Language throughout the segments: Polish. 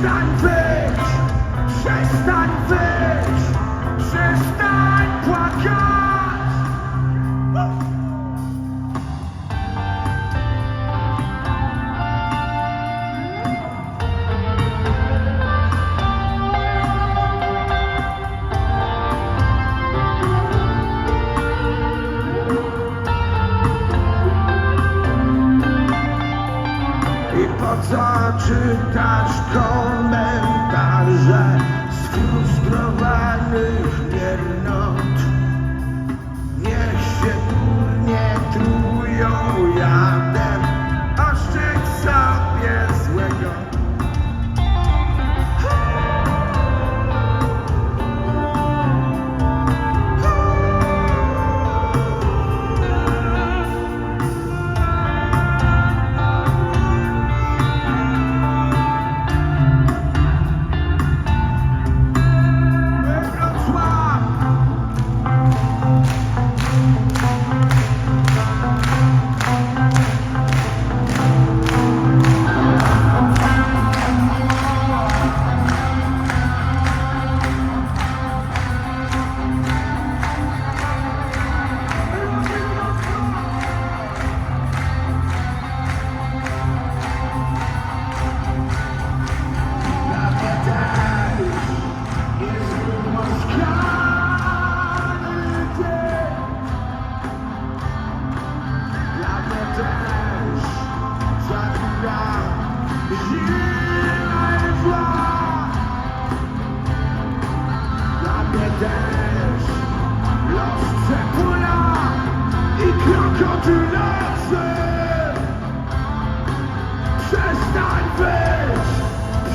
stand po co czytać komentarze sfrustrowanych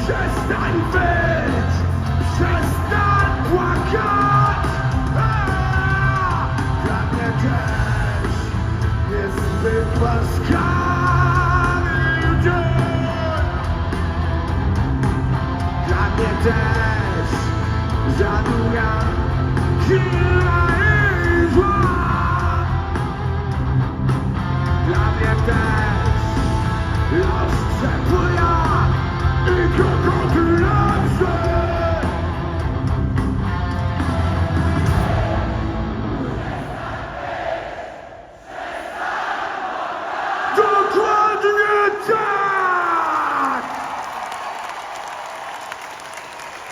Przestań być! Przestań płakać! Dla mnie też jest wypaskany dzień Dla mnie też za długa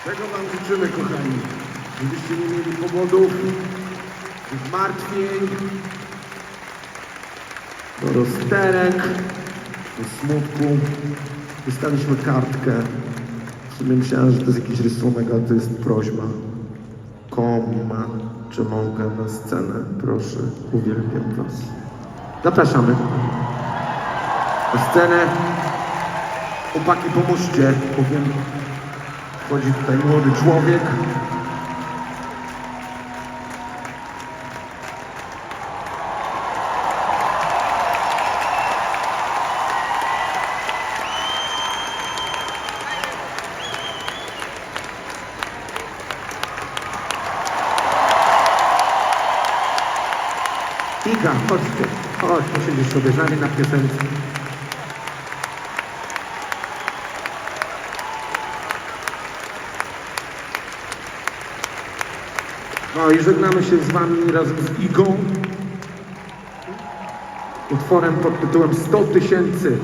Tego Wam życzymy, kochani. Żebyście nie mieli powodów, zmartwień, do rozterek, do smutku. Dostaliśmy kartkę. W sumie myślałem, że to jest jakiś rysunek, ale to jest prośba. Koma, czy mogę na scenę? Proszę, uwielbiam Was. Zapraszamy na scenę. Chłopaki, pomóżcie, powiem wchodzi tutaj młody człowiek. Iga, chodźcie, chodź, posiedzisz sobie z nami na piosence. No i żegnamy się z Wami razem z Igą. Utworem pod tytułem 100 tysięcy.